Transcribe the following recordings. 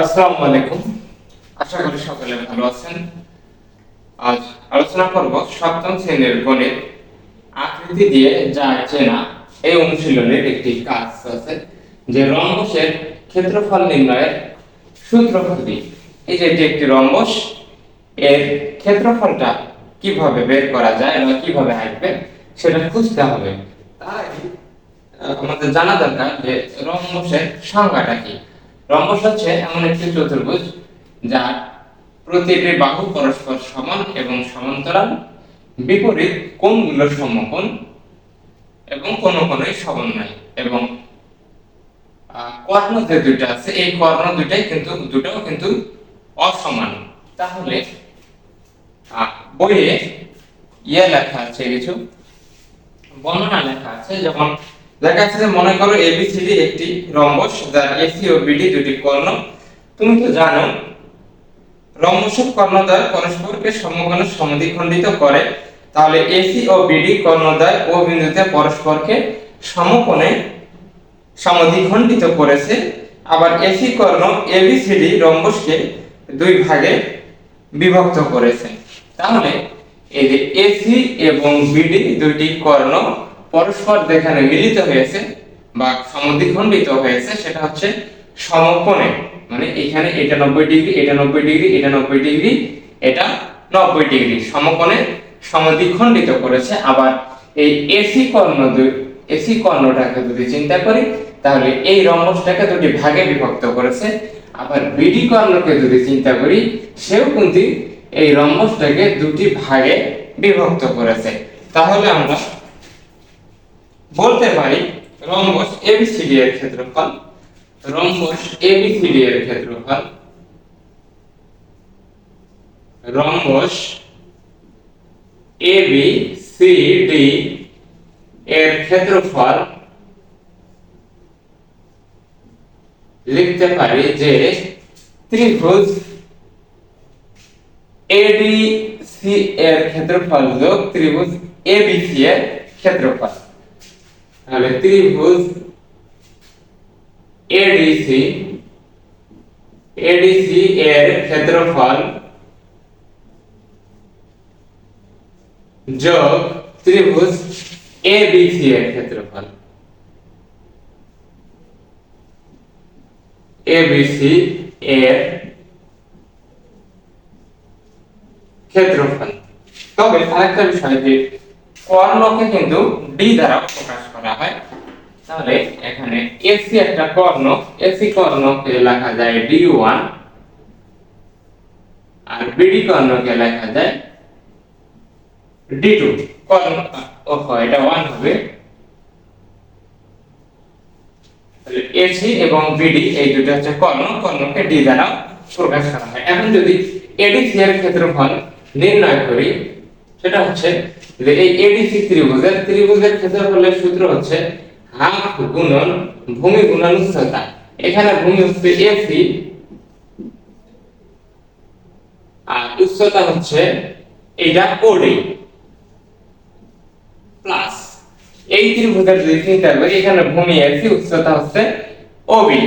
আসসালামু আলাইকুম। আশা করি সকলে ভালো আছেন। আজ আলোচনা করব সপ্তম শ্রেণির গণিত। আকৃতি দিয়ে যা চেনা এই অনুশীলনের একটি কাজ আছে, যে রম্বসের ক্ষেত্রফল নির্ণয়ের সূত্র এই যে এটি একটি রম্বস, এর ক্ষেত্রফলটা কীভাবে বের করা যায় বা কীভাবে আসবে সেটা খুঁজতে হবে। তাই আমাদের জানা দরকার যে রম্বসের সংজ্ঞাটা কি। রম্বস হচ্ছে এমন একটি চতুর্ভুজ যার প্রতিটি বাহু পরস্পর সমান এবং সমান্তরাল, বিপরীত কোণগুলো সমকোণ এবং কোনো কোনোই সমন্বয়। এবং কর্ণ যে দুইটা আছে, এই কর্ণ দুইটাই কিন্তু, দুটাও কিন্তু অসমান। তাহলে বইয়ে ইয়ে লেখা আছে কিছু, বর্ণনা লেখা আছে, যেমন লেখা আছে যে মনে করো এবিসিডি একটি রম্বস যার এসি ও বিডি দুটি কর্ণ। তুমি তো জানো, রম্বসের কর্ণদ্বয় পরস্পরকে সমকোণে সমদ্বিখণ্ডিত করে। তাহলে এসি ও বিডি কর্ণদ্বয় ও বিন্দুতে পরস্পরকে সমকোণে সমদ্বিখণ্ডিত করেছে। আবার এসি কর্ণ এবিসিডি রম্বসকে দুই ভাগে বিভক্ত করেছে। তাহলে এই যে এসি এবং বিডি দুইটি কর্ণ পরস্পর যেখানে মিলিত হয়েছে বা সমদ্বিখণ্ডিত হয়েছে, সেটা হচ্ছে সমকোণে। মানে এখানে এটা নব্বই ডিগ্রি, এটা নব্বই ডিগ্রি, এটা নব্বই ডিগ্রি, এটা নব্বই ডিগ্রি। সমকোণে সমদ্বিখণ্ডিত করেছে। আবার এই এসি কর্ণ এসি কর্ণটাকে যদি চিন্তা করি, তাহলে এই রম্বসটাকে দুটি ভাগে বিভক্ত করেছে। আবার বিডি কর্ণকে যদি চিন্তা করি, সেও কিন্তু এই রম্বসটাকে দুটি ভাগে বিভক্ত করেছে। তাহলে আমরা বলতে পারি, রম্বস এবিসিডি এর ক্ষেত্রফল, রম্বস এবিসিডি এর ক্ষেত্রফল, রম্বস এবিসিডি এর ক্ষেত্রফল লিখতে পারি যে ত্রিভুজ এডিসি এর ক্ষেত্রফল যোগ ত্রিভুজ এবিসি এর ক্ষেত্রফল। তাহলে ত্রিভুজ এডিসি এডিসি এর ক্ষেত্রফল যোগ ত্রিভুজ এবিসি এর ক্ষেত্রফল। এবিসি এর ক্ষেত্রফল। তবে আরেকটা বিষয় যে কর্ণকে কিন্তু ডি দ্বারা প্রকাশ করা হয় তাহলে এখানে এসি একটা কর্ণ এসি কর্ণকে লেখা যায় ডি ওয়ান আর বিডি কর্ণকে লেখা যায় ডি টু কর্ণ ওহো এটা ওয়ান হবে। এসি এবং বিডি এই দুটো হচ্ছে কর্ণ, কর্ণকে ডি দ্বারা প্রকাশ করা হয়। এখন যদি এডিসি এর ক্ষেত্রফল নির্ণয় করি, সেটা হচ্ছে এই এডিসি ত্রিভুজের ত্রিভুজের ক্ষেত্রফলের সূত্র হচ্ছে হাফ গুণন ভূমি গুণন উচ্চতা এখানে ভূমি হচ্ছে এসি আর উচ্চতা হচ্ছে এইটা ওডি প্লাস এই ত্রিভুজের যদি চিন্তা করি এখানে ভূমি এসি উচ্চতা হচ্ছে ওবি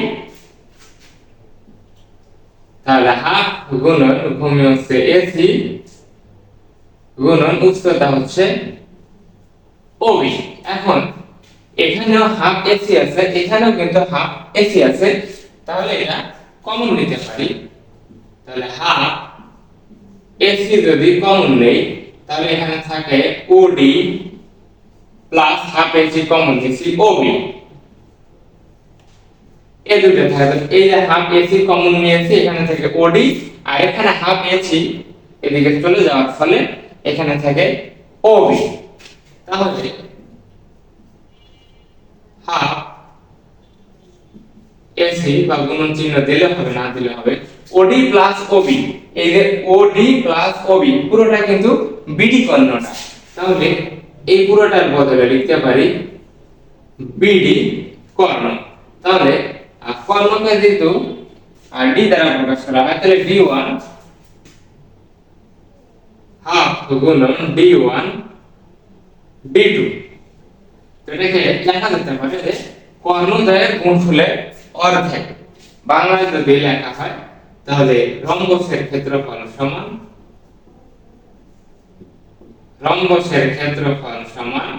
তাহলে হাফ গুণন ভূমি হচ্ছে এসি গুণন উচ্চতা হচ্ছে ওবি এখন, এখানেও হাফ এসি আছে, এখানেও কিন্তু হাফ এসি আছে। তাহলে এটা কমন নিতে পারি। তাহলে হাফ এসি যদি কমন নেই, তাহলে এখানে থাকে OD plus half AC common নিছি ওবি এই দুটো থাকবে। এই যে হাফ এসি কমন নিয়েছি, এখানে থেকে ওডি আর এখানে হাফ এসি এদিকে চলে যাওয়ার ফলে এখানে থাকে ওবি তাহলে এসি বা গুণন চিহ্ন দিলে হবে, না দিলে হবে, ওডি প্লাস ওবি। এই যে ওডি প্লাস ওবি, পুরোটা কিন্তু বিডি কর্ণটা। তাহলে এই পুরোটার বদলে লিখতে পারি বিডি কর্ণ। তাহলে কর্ণকে যেহেতু ডি দ্বারা প্রকাশ করা হয়, তাহলে ডি ওয়ান হাফ গুণন ডি ওয়ান ডি টু। এটাকে লেখা যেতে পারে যে কর্ণদ্বয়ের গুণফলের অর্ধেক। বাংলায় যদি লেখা হয়, তাহলে রম্বসের ক্ষেত্রফল সমান, রম্বসের ক্ষেত্রফল সমান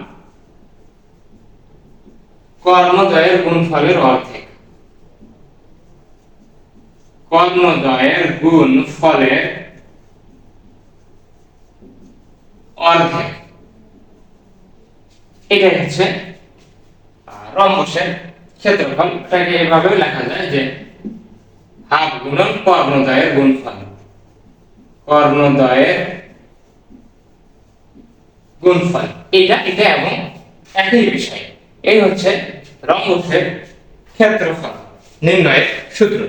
কর্ণদ্বয়ের গুণফলের অর্ধেক। কর্ণদ্বয়ের গুণ ফলের অর্ধেক এটাই হচ্ছে রম্বসের ক্ষেত্রফল। এটাকে এভাবেও লেখা যায় যে হাফ গুণন কর্ণদ্বয়ের গুণফল। কর্ণদ্বয়ের গুণফল। এটা এটা এবং একই বিষয়। এই হচ্ছে রম্বসের ক্ষেত্রফল, নির্ণয়ের সূত্র।